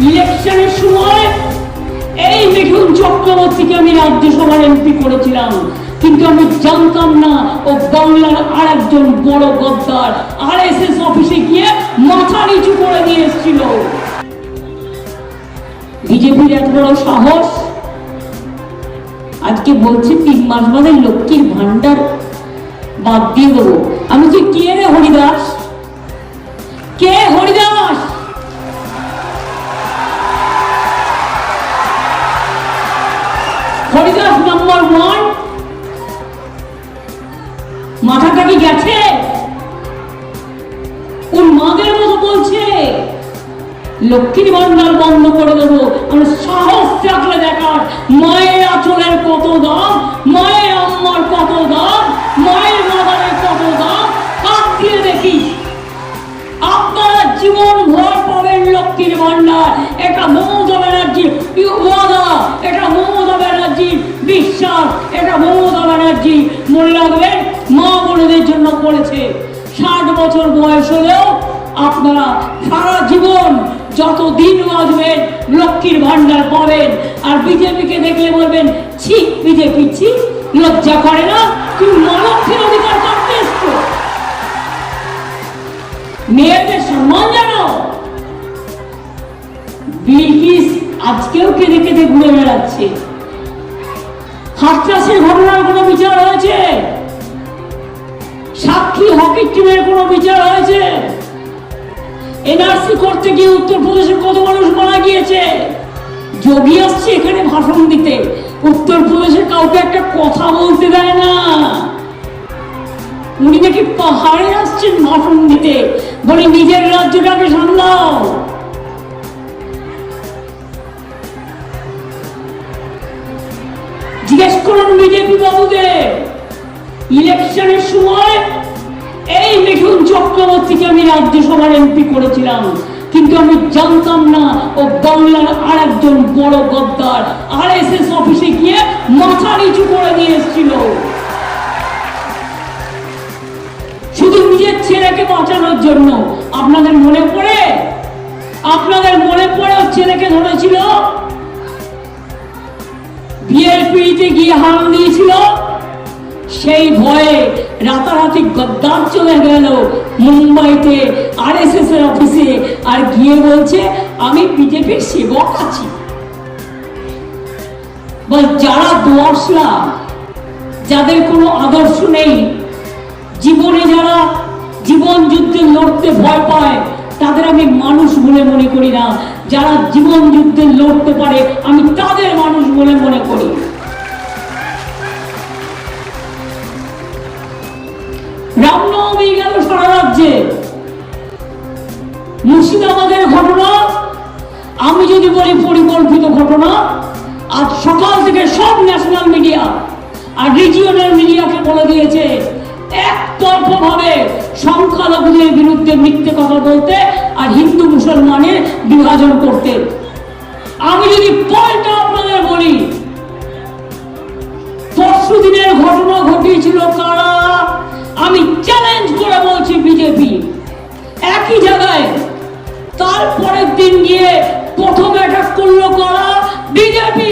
ইলেকশনের সময় এই মিঠুন চক্রবর্তীকে আমি রাজ্যসভার এমপি করেছিলাম। কিন্তু আমি জানতাম না ও বাংলার আর একজন বড় গদ্দার আর এস এস অফিসে গিয়ে মাথা নিচু করে দিয়ে এসেছিল। বিজেপির এত বড় সাহস? আজকে বলছে তিন মাস বাদে লক্ষ্মীর ভান্ডার বাদ দিয়ে দেবো। আমি যে কে রে হরিদাস? নাম্বার ওয়ান মাথাটা কি গেছে? ওর মাদের মতো বলছে? লক্ষ্মীর ভান্ডার বন্ধ করে দেবো। আমরা সাহস থাকলে দেখার। মায়ের আচলের কত দাম? মায়ের আম্মার কত দাম? মায়ের মাদারের কত দাম? দিয়ে দেখি। আপনারা জীবন ভর পাবেন লক্ষ্মীর ভান্ডার। এটা মমতা ব্যানার্জির ওয়াদা এটা মমতা ব্যানার্জির বিশ্বাস, এটা মমতা ব্যানার্জি মনে রাখবেন মা বোনেদের জন্য করেছে। ষাট বছর বয়স হলেও আপনারা সারা জীবন যত দিন বাঁচবেন, লক্ষ্মীর ভান্ডার পাবেন। আর বিজেপিকে দেখলে বলবেন, ছি, বিজেপি, ছি, লজ্জা করে না তুমি মানবকে অধিকার করতে এসছো। মেয়েদের সম্মান জানাও বিলকিস আজকেও কেঁদে কেঁদে ঘুরে বেড়াচ্ছে। হাতরাসের ঘটনার কোনো বিচার হয়েছে? সাক্ষী হকির টিমের কোনো বিচার হয়েছে? এনআরসি করতে গিয়ে উত্তরপ্রদেশে কত মানুষ মারা গিয়েছে? যোগী আসছে এখানে ভাষণ দিতে। উত্তরপ্রদেশের কাউকে একটা কথা বলতে দেয় না। উনি নাকি পাহাড়ে আসছেন ভাষণ দিতে। বলে নিজের রাজ্যটাকে সামলাও। জিজ্ঞেস করুন বিজেপি বাবুদের ইলেকশনের সময় এই মিঠুন চক্রবর্তীকে আমি রাজ্যসভার এমপি করেছিলাম। কিন্তু আমি জানতাম না ও বাংলার আর একজন বড় গদ্দার আর এস এস অফিসে গিয়ে মাথা নিচু করে দিয়ে এসেছিল। শুধু নিজের ছেলেকে বাঁচানোর জন্য। আপনাদের মনে পড়ে? আপনাদের মনে পড়ে ছেলেকে ধরেছিল? বিয়ের পিড়িতে গিয়ে হাল দিয়েছিল সেই ভয়ে রাতারাতি গদ্দার চলে গেল। মুম্বাইতে আর এস এস এর অফিসে, আর গিয়ে বলছে, আমি বিজেপির সেবক আছি। যারা দোয়াশলা যাদের কোনো আদর্শ নেই, জীবনে যারা জীবন যুদ্ধে লড়তে ভয় পায় তাদের আমি মানুষ বলে মনে করি না। যারা জীবন যুদ্ধে লড়তে পারে, আমি তাদের মানুষ বলে মনে করি। রামনবমী গেল সারা রাজ্যে। মুর্শিদাবাদের ঘটনা, আমি যদি বলি পরিকল্পিত ঘটনা, আজ সকাল থেকে সব ন্যাশনাল মিডিয়া আর রিজিওনাল মিডিয়াকে বলে দিয়েছে একতরফা ভাবে সংখ্যালঘুদের বিরুদ্ধে মিথ্যে কথা বলতে আর হিন্দু মুসলমানের বিভাজন করতে। আমি যদি পয়েন্টটা আপনাদের বলি, পরশু দিনের ঘটনা ঘটিয়েছিল কারা? আমি চ্যালেঞ্জ করে বলছি বিজেপি একই জায়গায় তারপরের দিন গিয়ে প্রথম অ্যাটাক করল কারা? বিজেপি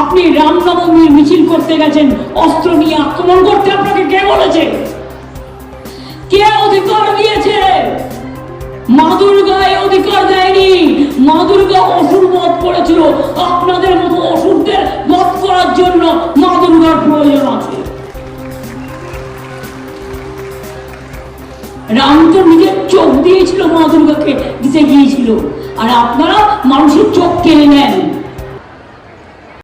আপনি রামনবমীর মিছিল করতে গেছেন, অস্ত্র নিয়ে আক্রমণ করতে আপনাকে কে বলেছে? কে অধিকার দিয়েছে? মা দুর্গায় অধিকার দেয়নি। মা দুর্গা অসুর বধ করেছিল। আপনাদের মতো অসুরদের বধ করার জন্য মা দুর্গার প্রয়োজন আছে। রাম তো নিজের চোখ দিয়েছিল মা দুর্গাকে দিতে গিয়েছিল। আর আপনারা মানুষের চোখ কেড়ে নেন।